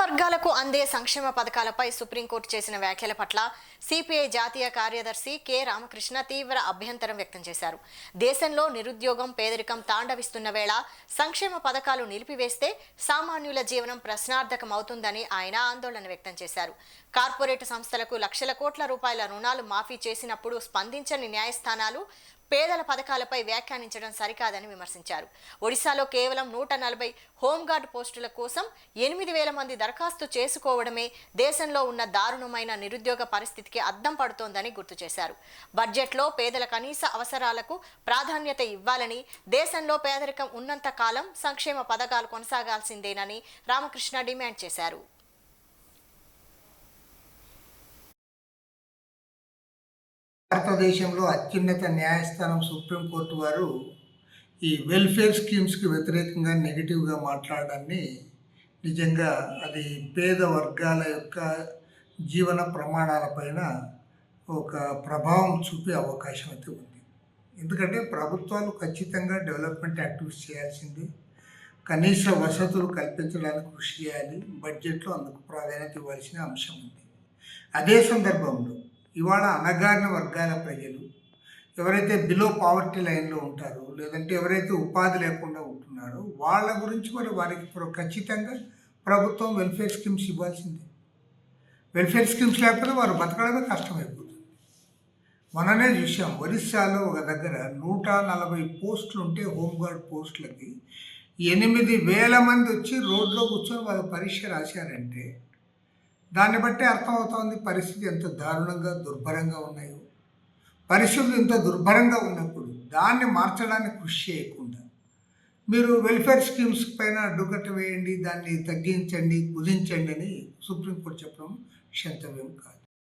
వర్గాలకు అందే సంక్షేమ పథకాలపై సుప్రీంకోర్టు చేసిన వ్యాఖ్యల పట్ల సిపిఐ జాతీయ కార్యదర్శి కె రామకృష్ణ తీవ్ర అభ్యంతరం వ్యక్తం చేశారు. దేశంలో నిరుద్యోగం పేదరికం తాండవిస్తున్న వేళ సంక్షేమ పథకాలు నిలిపివేస్తే సామాన్యుల జీవనం ప్రశ్నార్థకం అవుతుందని ఆయన ఆందోళన వ్యక్తం చేశారు. కార్పొరేట్ సంస్థలకు లక్షల కోట్ల రూపాయల రుణాలు మాఫీ చేసినప్పుడు స్పందించని న్యాయస్థానాలు పేదల పథకాలపై వ్యాఖ్యానించడం సరికాదని విమర్శించారు. ఒడిశాలో కేవలం నూట నలభై హోంగార్డ్ పోస్టుల కోసం ఎనిమిది వేల మంది దరఖాస్తు చేసుకోవడమే దేశంలో ఉన్న దారుణమైన నిరుద్యోగ పరిస్థితికి అద్దం పడుతోందని గుర్తు చేశారు. బడ్జెట్లో పేదల కనీస అవసరాలకు ప్రాధాన్యత ఇవ్వాలని దేశంలో పేదరికం ఉన్నంత కాలం సంక్షేమ పథకాలు కొనసాగాల్సిందేనని రామకృష్ణ డిమాండ్ చేశారు. భారతదేశంలో అత్యున్నత న్యాయస్థానం సుప్రీంకోర్టు వారు ఈ వెల్ఫేర్ స్కీమ్స్కి వ్యతిరేకంగా నెగిటివ్గా మాట్లాడడాన్ని నిజంగా అది పేద వర్గాల యొక్క జీవన ప్రమాణాలపైన ఒక ప్రభావం చూపే అవకాశం అయితే ఉంది. ఎందుకంటే ప్రభుత్వాలు ఖచ్చితంగా డెవలప్మెంట్ యాక్టివిటీస్ చేయాల్సింది. కనీస వసతులు కల్పించడానికి కృషి చేయాలి. బడ్జెట్లో అందుకు ప్రాధాన్యత ఇవ్వాల్సిన అంశం ఉంది. అదే సందర్భంలో ఇవాళ అణగారిన వర్గాల ప్రజలు ఎవరైతే బిలో పావర్టీ లైన్లో ఉంటారో లేదంటే ఎవరైతే ఉపాధి లేకుండా ఉంటున్నారో వాళ్ళ గురించి మరి వారికి ఖచ్చితంగా ప్రభుత్వం వెల్ఫేర్ స్కీమ్స్ ఇవ్వాల్సిందే. వెల్ఫేర్ స్కీమ్స్ లేకపోతే వారు బతకడమే కష్టమైపోతుంది. మననే చూసాం ఒరిస్సాలో ఒక దగ్గర నూట నలభై పోస్టులు ఉంటే హోంగార్డ్ పోస్టులకి ఎనిమిది వేల మంది వచ్చి రోడ్లో కూర్చొని వాళ్ళు పరీక్ష రాశారంటే దాన్ని బట్టి అర్థమవుతోంది పరిస్థితి ఎంత దారుణంగా దుర్భరంగా ఉన్నాయో. పరిస్థితులు ఇంత దుర్భరంగా ఉన్నప్పుడు దాన్ని మార్చడానికి కృషి చేయకుండా మీరు వెల్ఫేర్ స్కీమ్స్ పైన అడ్డుకట్ట వేయండి దాన్ని తగ్గించండి కుదించండి అని సుప్రీంకోర్టు చెప్పడం క్షంతవ్యం కాదు.